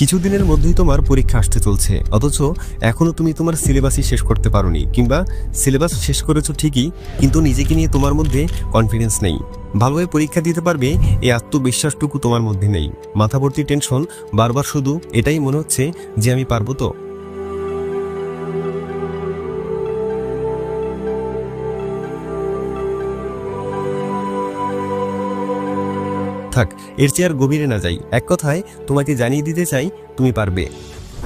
কিছুদিনের মধ্যেই তোমার পরীক্ষা আসতে চলছে। অথচ এখনও তুমি তোমার সিলেবাসই শেষ করতে পারোনি, কিংবা সিলেবাস শেষ করেছ ঠিকই, কিন্তু নিজেকে নিয়ে তোমার মধ্যে কনফিডেন্স নেই। ভালোভাবে পরীক্ষা দিতে পারবে এই আত্মবিশ্বাসটুকু তোমার মধ্যে নেই। মাথাভর্তি টেনশন বারবার শুধু এটাই মনে হচ্ছে যে আমি পারব তো? থাক, এর চেয়ে আর গভীরে না যাই। এক কথায়, তোমাকে জানিয়ে দিতে চাই, তুমি পারবে।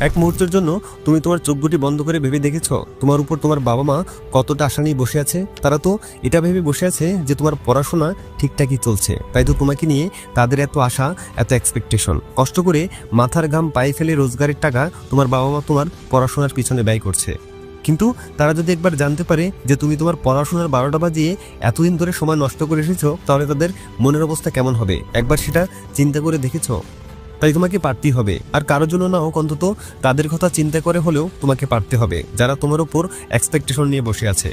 এক মুহূর্তের জন্য তুমি তোমার চোখ দুটি বন্ধ করে ভেবে দেখেছ, তোমার উপর তোমার বাবা মা কতটা আশা নিয়ে বসে আছে? তারা তো এটা ভেবে বসে আছে যে তোমার পড়াশোনা ঠিকঠাকই চলছে। তাই তো তোমাকে নিয়ে তাদের এত আশা, এত এক্সপেকটেশন কষ্ট করে মাথার ঘাম পায়ে ফেলে রোজগারের টাকা তোমার বাবা মা তোমার পড়াশোনার পিছনে ব্যয় করছে। কিন্তু তারা যদি একবার জানতে পারে যে তুমি তোমার পড়াশোনার বারোটা বাজিয়ে এতদিন ধরে সময় নষ্ট করে এসেছ, তাহলে তাদের মনের অবস্থা কেমন হবে? একবার সেটা চিন্তা করে দেখেছ? তাই তোমাকে পারতেই হবে। আর কারোর জন্য না হোক, অন্তত তাদের কথা চিন্তা করে হলেও তোমাকে পারতে হবে, যারা তোমার উপর এক্সপেকটেশন নিয়ে বসে আছে।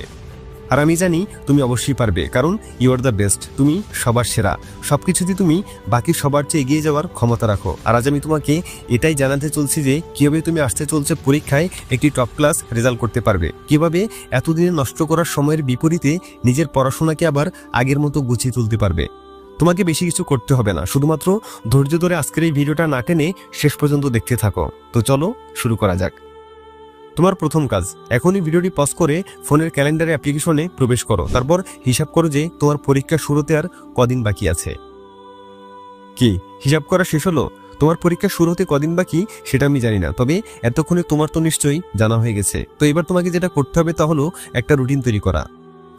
আর আমি জানি তুমি অবশ্যই পারবে, কারণ ইউ আর দ্য বেস্ট তুমি সবার সেরা। সব কিছুতেই তুমি বাকি সবার চেয়ে এগিয়ে যাওয়ার ক্ষমতা রাখো। আর আজ আমি তোমাকে এটাই জানাতে চলছি যে, কীভাবে তুমি আসতে চলছে পরীক্ষায় একটি টপ ক্লাস রেজাল্ট করতে পারবে। কীভাবে এতদিনে নষ্ট করার সময়ের বিপরীতে নিজের পড়াশোনাকে আবার আগের মতো গুছিয়ে তুলতে পারবে। তোমাকে বেশি কিছু করতে হবে না। শুধুমাত্র ধৈর্য ধরে আজকের এই ভিডিওটা না টেনে শেষ পর্যন্ত দেখতে থাকো। তো চলো শুরু করা যাক। তোমার প্রথম কাজ। এখনই ভিডিওটি পজ করে ফোনের ক্যালেন্ডারে অ্যাপ্লিকেশনে প্রবেশ করো। তারপর হিসাব করো যে তোমার পরীক্ষা শুরুতে আর কদিন বাকি আছে। কি? হিসাব করা শেষ হলো? তোমার পরীক্ষা শুরু হতে কদিন বাকি? সেটা আমি জানি না। তবে এতক্ষণে তোমার তো নিশ্চয়ই জানা হয়ে গেছে। তো এবার তোমাকে যেটা করতে হবে তা হলো একটা রুটিন তৈরি করা।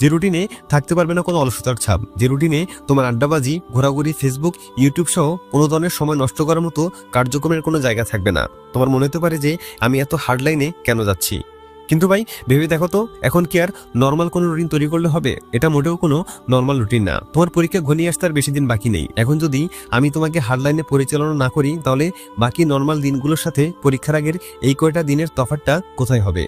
যে রুটিনে থাকতে পারবে না কোনো অলসতার ছাপ। যে রুটিনে তোমার আড্ডাবাজি, ঘোরাঘুরি ফেসবুক ইউটিউব সহ কোনো ধরনের সময় নষ্ট করার মতো কার্যক্রমের কোনো জায়গা থাকবে না। তোমার মনে হতে পারে যে আমি এত হার্ডলাইনে কেন যাচ্ছি? কিন্তু ভাই, ভেবে দেখো তো, এখন কি আর নর্মাল কোনো রুটিন তৈরি করলে হবে? এটা মোটেও কোনো নর্মাল রুটিন না। তোমার পরীক্ষা ঘনিয়ে আসতে আর বেশি দিন বাকি নেই। এখন যদি আমি তোমাকে হার্ডলাইনে পরিচালনা না করি, তাহলে বাকি নর্মাল দিনগুলোর সাথে পরীক্ষার আগের এই কয়টা দিনের তফাৎটা কোথায় হবে?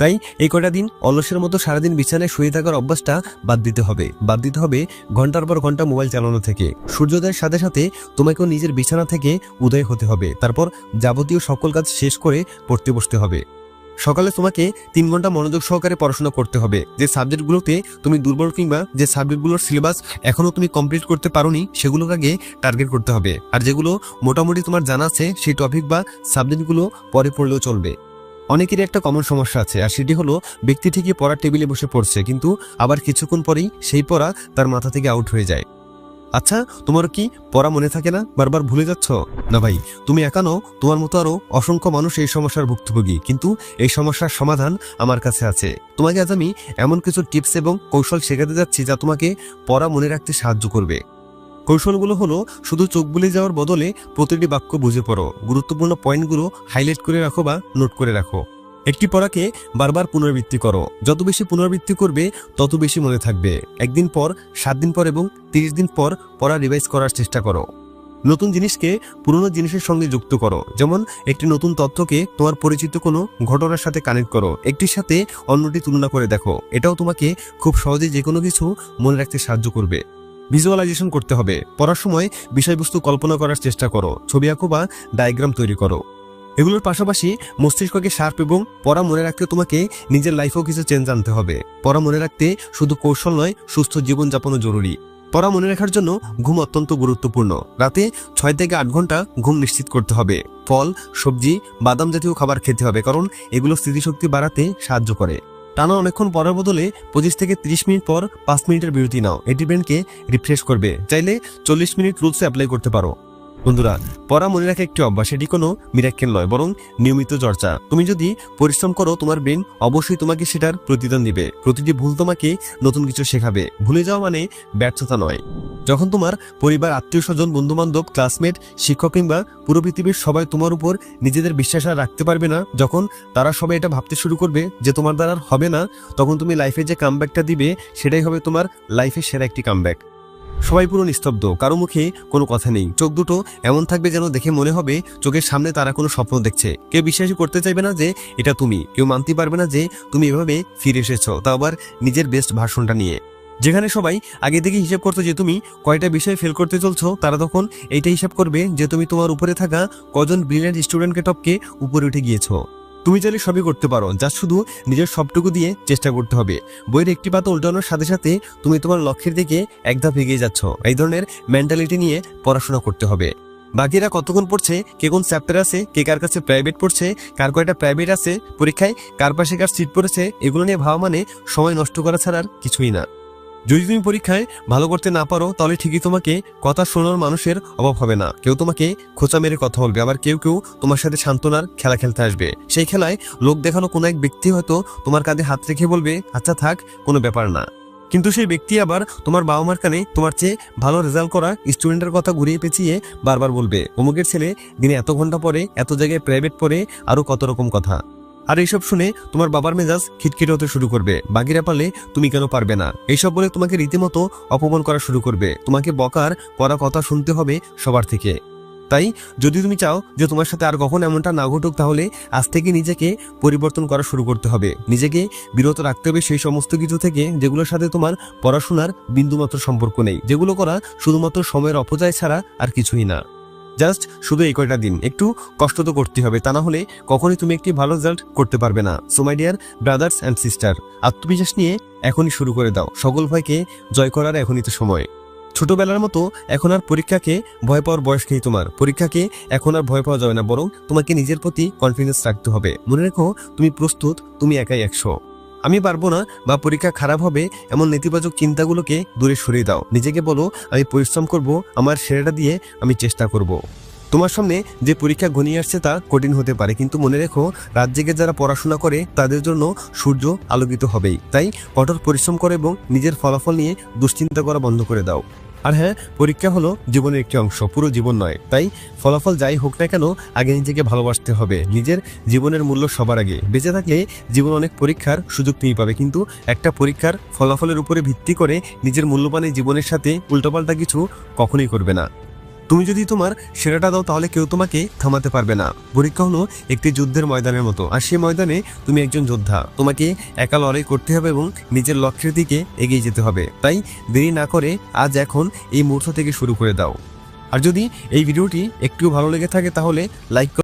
তাই এই কয়টা দিন অলসের মতো সারাদিন বিছানায় শুয়ে থাকার অভ্যাসটা বাদ দিতে হবে। বাদ দিতে হবে ঘণ্টার পর ঘণ্টা মোবাইল চালানো থেকে। সূর্যোদয়ের সাথে সাথে তোমাকেও নিজের বিছানা থেকে উদয় হতে হবে। তারপর যাবতীয় সকল কাজ শেষ করে পড়তে বসতে হবে। সকালে তোমাকে তিন ঘণ্টা মনোযোগ সহকারে পড়াশোনা করতে হবে। যে সাবজেক্টগুলোতে তুমি দুর্বল কিংবা যে সাবজেক্টগুলোর সিলেবাস এখনও তুমি কমপ্লিট করতে পারোনি, সেগুলোকে আগে টার্গেট করতে হবে। আর যেগুলো মোটামুটি তোমার জানা আছে, সেই টপিক বা সাবজেক্টগুলো পরে পড়লেও চলবে। অনেকেরই একটা কমন সমস্যা আছে, আর সেটি হলো ব্যক্তি ঠিকই পড়ার টেবিলে বসে পড়ছে, কিন্তু আবার কিছুক্ষণ পরেই সেই পড়া তার মাথা থেকে আউট হয়ে যায়। আচ্ছা তোমার কি পড়া মনে থাকে না? বারবার ভুলে যাচ্ছ? না ভাই, তুমি একানো তোমার মতো আরও অসংখ্য মানুষ এই সমস্যার ভুক্তভোগী, কিন্তু এই সমস্যার সমাধান আমার কাছে আছে। তোমাকে আজ আমি এমন কিছু টিপস এবং কৌশল শেখাতে যাচ্ছি যা তোমাকে পড়া মনে রাখতে সাহায্য করবে। কৌশলগুলো হলো, শুধু চোখ বুলে যাওয়ার বদলে প্রতিটি বাক্য বুঝে পড়ো। গুরুত্বপূর্ণ পয়েন্টগুলো হাইলাইট করে রাখো বা নোট করে রাখো। একটি পড়াকে বারবার পুনরাবৃত্তি করো। যত বেশি পুনরাবৃত্তি করবে, তত বেশি মনে থাকবে। একদিন পর, সাত দিন পর এবং তিরিশ দিন পর পড়া রিভাইজ করার চেষ্টা করো। নতুন জিনিসকে পুরনো জিনিসের সঙ্গে যুক্ত করো। যেমন, একটি নতুন তথ্যকে তোমার পরিচিত কোনো ঘটনার সাথে কানেক্ট করো। একটির সাথে অন্যটি তুলনা করে দেখো। এটাও তোমাকে খুব সহজে যে কোনো কিছু মনে রাখতে সাহায্য করবে। ভিজুয়ালাইজেশন করতে হবে। পড়ার সময় বিষয়বস্তু কল্পনা করার চেষ্টা করো। ছবি আঁকো বা ডায়াগ্রাম তৈরি করো। এগুলোর পাশাপাশি মস্তিষ্ককে শার্প এবং পড়া মনে রাখতে তোমাকে নিজের লাইফেও কিছু চেঞ্জ আনতে হবে। পড়া মনে রাখতে শুধু কৌশল নয়, সুস্থ জীবনযাপনও জরুরি। পড়া মনে রাখার জন্য ঘুম অত্যন্ত গুরুত্বপূর্ণ। রাতে ছয় থেকে আট ঘণ্টা ঘুম নিশ্চিত করতে হবে। ফল, সবজি, বাদাম জাতীয় খাবার খেতে হবে কারণ এগুলো স্মৃতিশক্তি বাড়াতে সাহায্য করে। টানা অনেকক্ষণ পরার বদলে পঁচিশ থেকে ত্রিশ মিনিট পর পাঁচ মিনিটের বিরতি নাও। এটি ব্রেনকে রিফ্রেশ করবে। চাইলে চল্লিশ মিনিট রুলসে অ্যাপ্লাই করতে পারো। বন্ধুরা, পড়া মনে রাখা একটি অভ্যাস, এটি কোনো মিরাক্কেল নয়, বরং নিয়মিত চর্চা। তুমি যদি পরিশ্রম করো, তোমার ব্রেন অবশ্যই তোমাকে সেটার প্রতিদান দিবে। প্রতিটি ভুল তোমাকে নতুন কিছু শেখাবে। ভুলে যাওয়া মানে ব্যর্থতা নয়। যখন তোমার পরিবার আত্মীয় স্বজন বন্ধু বান্ধব ক্লাসমেট শিক্ষক কিংবা পুরো পৃথিবীর সবাই তোমার উপর নিজেদের বিশ্বাস আর রাখতে পারবে না, যখন তারা সবাই এটা ভাবতে শুরু করবে যে তোমার দ্বারা হবে না, তখন তুমি লাইফে যে কামব্যাকটা দিবে, সেটাই হবে তোমার লাইফের সেরা একটি কামব্যাক সবাই পুরো নিস্তব্ধ, কারও মুখে কোনো কথা নেই। চোখ দুটো এমন থাকবে যেন দেখে মনে হবে চোখের সামনে তারা কোনো স্বপ্ন দেখছে। কেউ বিশ্বাসই করতে চাইবে না যে এটা তুমি। কেউ মানতে পারবে না যে তুমি এভাবে ফিরে এসেছ। তা আবার নিজের বেস্ট ভার্সনটা নিয়ে। যেখানে সবাই আগে থেকে হিসাব করতো যে তুমি কয়টা বিষয়ে ফেল করতে চলছো, তারা তখন এইটা হিসাব করবে যে তুমি তোমার উপরে থাকা কজন ব্রিলিয়ান্ট স্টুডেন্টকে টপকে উপরে উঠে গিয়েছো। তুমি চাইলে সবই করতে পারো যা শুধু নিজের সবটুকু দিয়ে চেষ্টা করতে হবে। বইয়ের একটি পাতা উল্টানোর সাথে সাথে তুমি তোমার লক্ষ্যের দিকে এক ধাপ এগিয়ে যাচ্ছ। এই ধরনের মেন্টালিটি নিয়ে পড়াশোনা করতে হবে। বাকিরা কতক্ষণ পড়ছে, কে কোন চ্যাপ্টার আছে, কে কার কাছে প্রাইভেট পড়ছে, কার কয়টা প্রাইভেট আছে, পরীক্ষায় কার পাশে কার সিট পড়েছে, এগুলো নিয়ে ভাবা মানে সময় নষ্ট করা ছাড়া আর কিছুই না। যদি তুমি পরীক্ষায় ভালো করতে না পারো, তাহলে ঠিকই তোমাকে কথা শোনার মানুষের অভাব হবে না। কেউ তোমাকে খোঁচা মেরে কথা বলবে, আবার কেউ কেউ তোমার সাথে সান্ত্বনার খেলা খেলতে আসবে। সেই খেলায় লোক দেখানো কোনো এক ব্যক্তি হয়তো তোমার কাঁধে হাত রেখে বলবে আচ্ছা থাক, কোনো ব্যাপার না। কিন্তু সেই ব্যক্তি আবার তোমার বাবা মার কানে তোমার চেয়ে ভালো রেজাল্ট করা স্টুডেন্টের কথা ঘুরিয়ে পেঁচিয়ে বারবার বলবে, অমুকের ছেলে দিনে এত ঘণ্টা পরে, এত জায়গায় প্রাইভেট পড়ে, আরও কত রকম কথা? আর এইসব শুনে তোমার বাবার মেজাজ খিটখিটে হতে শুরু করবে। বাকিরা পালে তুমি কেন পারবে না? এইসব বলে তোমাকে রীতিমতো অপমান করা শুরু করবে। তোমাকে বকার করা কথা শুনতে হবে সবার থেকে। তাই যদি তুমি চাও যে তোমার সাথে আর কখন এমনটা না ঘটুক, তাহলে আজ থেকে নিজেকে পরিবর্তন করা শুরু করতে হবে। নিজেকে বিরত রাখতে হবে সেই সমস্ত কিছু থেকে যেগুলোর সাথে তোমার পড়াশোনার বিন্দুমাত্র সম্পর্ক নেই। যেগুলো করা শুধুমাত্র সময়ের অপচয় ছাড়া আর কিছুই না। জাস্ট শুধু এই কয়টা দিন। একটু কষ্ট তো করতে হবে, তা না হলে কখনোই তুমি একটি ভালো রেজাল্ট করতে পারবে না। So my dear brothers and sister আত্মবিশ্বাস নিয়ে এখনই শুরু করে দাও। সকল ভয়কে জয় করার এখনই তো সময়। ছোটবেলার মতো এখন আর পরীক্ষাকে ভয় পাওয়ার বয়স নেই তোমার। পরীক্ষাকে এখন আর ভয় পাওয়া যাবে না, বরং তোমাকে নিজের প্রতি কনফিডেন্স রাখতে হবে। মনে রেখো, তুমি প্রস্তুত, তুমি একাই একশো। আমি পারব না বা পরীক্ষা খারাপ হবে, এমন নেতিবাচক চিন্তাগুলোকে দূরে সরিয়ে দাও। নিজেকে বলো, আমি পরিশ্রম করব, আমার সেরাটা দিয়ে আমি চেষ্টা করব। তোমার সামনে যে পরীক্ষা ঘনিয়ে আসছে তা কঠিন হতে পারে, কিন্তু মনে রেখো, রাত জেগে যারা পড়াশোনা করে, তাদের জন্য সূর্য আলোকিত হবেই। তাই কঠোর পরিশ্রম করে এবং নিজের ফলাফল নিয়ে দুশ্চিন্তা করা বন্ধ করে দাও। আর হ্যাঁ পরীক্ষা হলো জীবনের একটি অংশ, পুরো জীবন নয়। তাই ফলাফল যাই হোক না কেন, আগে নিজেকে ভালোবাসতে হবে। নিজের জীবনের মূল্য সবার আগে। বেঁচে থাকলে জীবন অনেক পরীক্ষার সুযোগ তুমি পাবে। কিন্তু একটা পরীক্ষার ফলাফলের উপরে ভিত্তি করে নিজের মূল্যবানের জীবনের সাথে উল্টোপাল্টা কিছু কখনোই করবে না। তুমি যদি তোমার সেরাটা দাও, তাহলে কেউ তোমাকে থামাতে পারবে না। পরীক্ষা হলো একটি যুদ্ধের ময়দানের মতো। আর সেই ময়দানে তুমি একজন যোদ্ধা। তোমাকে একা লড়াই করতে হবে এবং নিজের লক্ষ্যের দিকে এগিয়ে যেতে হবে। তাই দেরি না করে আজ এখন এই মুহূর্ত থেকে শুরু করে দাও। আর যদি এই ভিডিওটি একটু ভালো লেগে থাকে, তাহলে লাইক